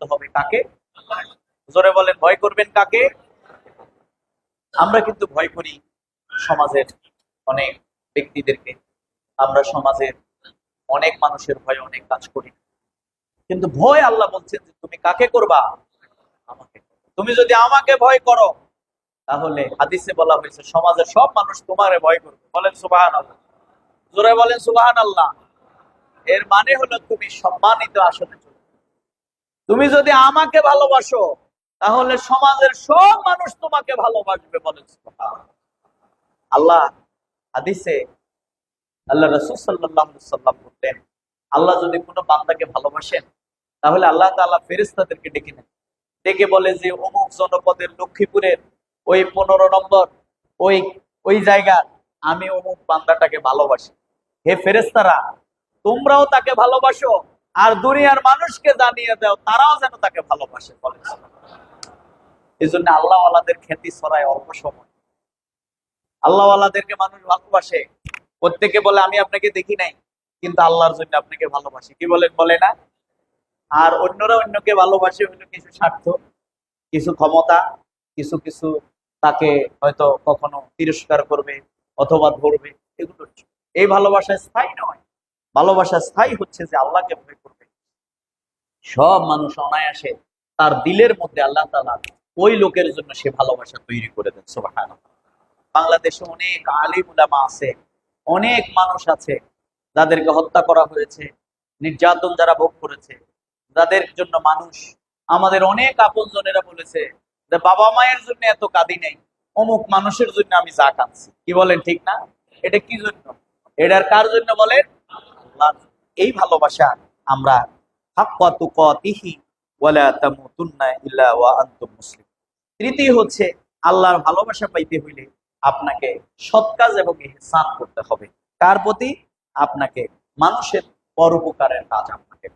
করতে হবে কাকে? জোরে বলেন, ভয় করবেন কাকে? আমরা কিন্তু ভয় করি সমাজের অনেক ব্যক্তিদেরকে। আমরা সমাজের অনেক মানুষের ভয়ে অনেক কাজ করি। কিন্তু ভয় আল্লাহ বলছেন যে, তুমি কাকে করবা? আমাকে তুমি যদি আমাকে ভয় করো, তাহলে হাদিসে বলা হয়েছে, সমাজের সব মানুষ তোমারে ভয় করবে। বলেন সুবাহান আল্লাহ জোরে বলেন সুবাহান আল্লাহ এর মানে হলো তুমি সম্মানিত আসনে তুমি যদি আমাকে ভালোবাসো, তাহলে সমাজের সব মানুষ তোমাকে ভালোবাসবে সুবহানাল্লাহ। আল্লাহ হাদিসে আল্লাহ রসুল সাল্লাম বললেন, আল্লাহ যদি কোনো বান্দাকে ভালোবাসেন, তাহলে আল্লাহ তাআলা ফেরেশতাদেরকে ডেকে নেন ডেকে বলে যে, অমুক জনপদের লক্ষ্মীপুরের ওই পনেরো নম্বর, ওই ওই জায়গার আমি অমুক বান্দাটাকে ভালোবাসি হে ফেরেস্তারা তোমরাও তাকে ভালোবাসো আর দুনিয়ার মানুষকে জানিয়ে দাও, তারাও যেন তাকে ভালোবাসে, বলে। এই জন্য আল্লাহ আল্লাহদের খ্যাতি ছড়ায় অল্প সময়। আল্লাহ আল্লাহদেরকে মানুষ ভালোবাসে। প্রত্যেকে বলে, আমি আপনাকে দেখি নাই। কিন্তু আল্লাহর জন্য আপনাকে ভালোবাসি। কি বলেন বলে না? আর অন্যরা অন্যকে ভালোবাসে, অন্য কিছু স্বার্থ, কিছু ক্ষমতা, কিছু কিছু তাকে হয়তো কখনো তিরস্কার করবে অথবা ধরবে। এগুলো এই ভালোবাসা স্থায়ী নয়। ভালোবাসা স্থায়ী হচ্ছে যে আল্লাহকে ভয় সব মানুষ অনায়াসে তার দিলের মধ্যে আল্লাহ তালা ওই লোকের জন্য সে ভালোবাসা তৈরি করে দেন সোহান বাংলাদেশে অনেক আলিম উলামা আছে, অনেক মানুষ আছে যাদেরকে হত্যা করা হয়েছে, নির্যাতন যারা ভোগ করেছে, যাদের জন্য মানুষ আমাদের অনেক আপনজনেরা বলেছে যে বাবা মায়ের জন্য এত কাঁদি নেই, অমুক মানুষের জন্য আমি যা কাঁদছি। কি বলেন ঠিক না? এটা কি জন্য? এটার কার জন্য বলেন? এই ভালোবাসা আমরা তৃতীয় হচ্ছে, আল্লাহর ভালোবাসা পাইতে হইলে আপনাকে এবং করতে হবে। কার প্রতি? আপনাকে মানুষের পরোপকারের কাজ আপনাকে।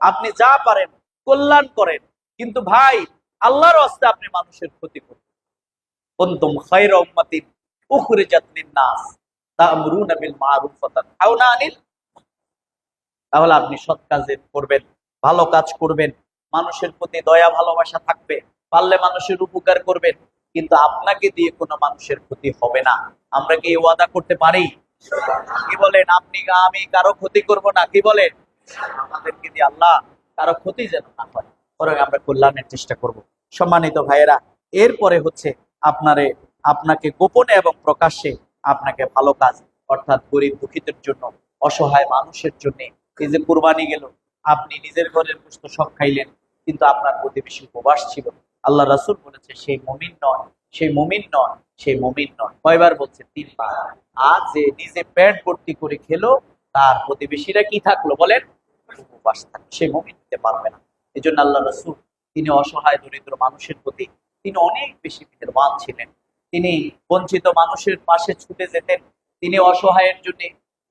আপনি যা পারেন, কল্যাণ করেন, কিন্তু ভাই, আল্লাহর হস্তে আপনি মানুষের ক্ষতি করবেন খায়রা উম্মাতিন উখরিজাত লিন-নাস, তা'মুরুনা বিল আনিল তাহলে আপনি সৎ কাজে করবেন ভালো কাজ করবেন, মানুষের প্রতি দয়া, ভালোবাসা থাকবে, পারলে মানুষের উপকার করবেন, কিন্তু আপনাকে দিয়ে কোনো মানুষের ক্ষতি হবে না। আমরা কি ওয়াদা করতে পারি? কি বলেন, আপনি, আমি কারও ক্ষতি করব না, কি বলেন? আমাদেরকে দিয়ে আল্লাহ কারও ক্ষতি যেন না হয় বরং আমরা কল্যাণের চেষ্টা করব। সম্মানিত ভাইয়েরা, এরপরে হচ্ছে আপনারে, আপনাকে গোপনে এবং প্রকাশ্যে আপনাকে ভালো কাজ, অর্থাৎ গরিব দুঃখিতের জন্য, অসহায় মানুষের জন্য এই যে কোরবানি গেল, আপনি নিজের ঘরের পুষ্ট সব খাইলেন, কিন্তু আপনার প্রতিবেশী উপবাস ছিল আল্লাহ রাসূল বলেছে, সেই মমিন নয়, সেই মমিন নয়, সেই মমিন নয়। কয়বার বলছে? তিনবার। আজ যে নিজে পেট ভর্তি করে খেলো, তার প্রতিবেশীরা কি থাকল বলেন? উপবাস থাকল। সে মমিন নিতে পারবে না। এই জন্য আল্লাহ রসুল, তিনি অসহায়, দরিদ্র মানুষের প্রতি, তিনি অনেক বেশি মেহেরবান ছিলেন। তিনি বঞ্চিত মানুষের পাশে ছুটে যেতেন। তিনি অসহায়ের জন্য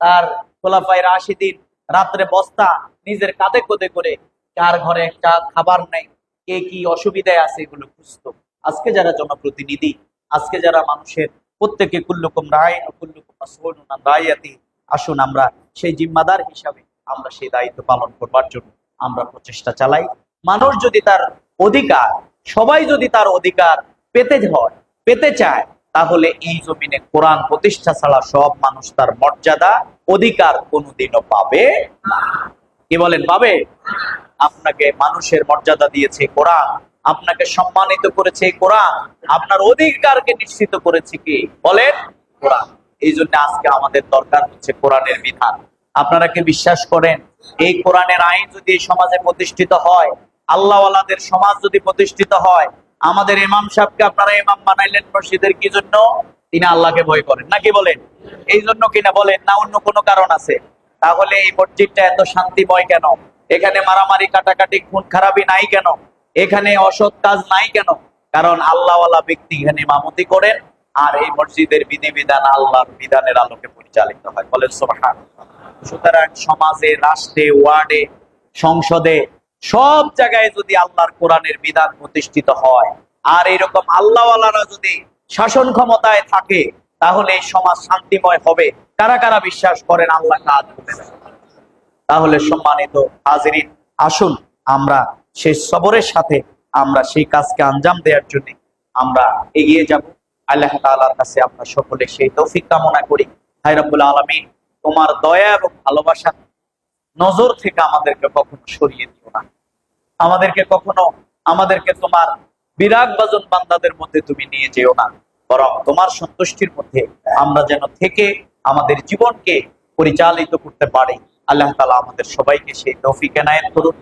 তার খোলাফায় রাশিদিন রাত্রে বস্তা নিজের কাঁধে কোদে করে, কার ঘরে একটা খাবার নাই, কে কি অসুবিধায় আছে এগুলো খুঁজতো। আজকে যারা জনপ্রতিনিধি, আজকে যারা মানুষের প্রত্যেকে কুল্লুকুম রায় কুল্লুকুম রায়াতি, আসুন আমরা সেই জিম্মাদার হিসাবে আমরা সেই দায়িত্ব পালন করবার জন্য আমরা প্রচেষ্টা চালাই। মানুষ যদি তার অধিকার, সবাই যদি তার অধিকার পেতে হয়, পেতে চায় তাহলে এই জমিনে কোরআন প্রতিষ্ঠা ছাড়া সব মানুষ তার মর্যাদা, অধিকার কোনোদিনও পাবে কি বলেন, পাবে? আপনাকে মানুষের মর্যাদা দিয়েছে কোরআন, আপনাকে সম্মানিত করেছে কোরআন, আপনার অধিকারকে নিশ্চিত করেছে কি? বলেন, কোরআন। এই জন্য আজকে আমাদের দরকার হচ্ছে কোরআনের বিধান। আপনারা কি বিশ্বাস করেন, এই কোরআনের আইন যদি সমাজে প্রতিষ্ঠিত হয়, আল্লাহওয়ালাদের সমাজ যদি প্রতিষ্ঠিত হয় আমাদের ইমাম সাহেবকে আপনারা ইমাম বানাইলেন মসজিদের কি জন্য? তিনি আল্লাহকে ভয় করেন। নাকি বলেন? এই জন্য কিনা বলেন? না, অন্য কোনো কারণ আছে। তাহলে এই মসজিদটা এত শান্তিময় কেন? এখানে মারামারি, কাটাকাটি, খুন খারাপি নাই কেন? এখানে অসৎ কাজ নাই কেন? কারণ আল্লাহওয়ালা ব্যক্তি এখানে ইমামতি করেন আর এই মসজিদের বিধিবিধান আল্লাহর বিধানের আলোকে পরিচালিত হয়। বলেন সুতরাং সমাজে, রাষ্ট্রে, ওয়ার্ডে, সংসদে সব জায়গায় যদি আল্লাহর কোরআনের বিধান প্রতিষ্ঠিত হয়, আর এরকম আল্লাহওয়ালারা যদি শাসন ক্ষমতায় থাকে, তাহলে এই সমাজ শান্তিময় হবে। কারা কারা বিশ্বাস করেন আল্লাহ কাজ করবে তাহলে সম্মানিত হাজিরিন, আসুন আমরা সেই সবরের সাথে আমরা সেই কাজকে আঞ্জাম দেওয়ার জন্য আমরা এগিয়ে যাব। আল্লাহ তাআলার কাছে আমরা সকলে সেই তৌফিক কামনা করি। হায় রব্বুল আলমিন, তোমার দয়া এবং ভালোবাসা নজর থেকে আমাদেরকে কখনো সরিয়ে দিও না। আমাদেরকে কখনো, আমাদেরকে তোমার বিরাগ বাজন বান্দাদের মধ্যে তুমি নিয়ে যেও না। বরং তোমার সন্তুষ্টির মধ্যে আমরা যেন থেকে আমাদের জীবনকে পরিচালিত করতে পারি। আল্লাহ তালা আমাদের সবাইকে সেই তৌফিক এনায়েত করুন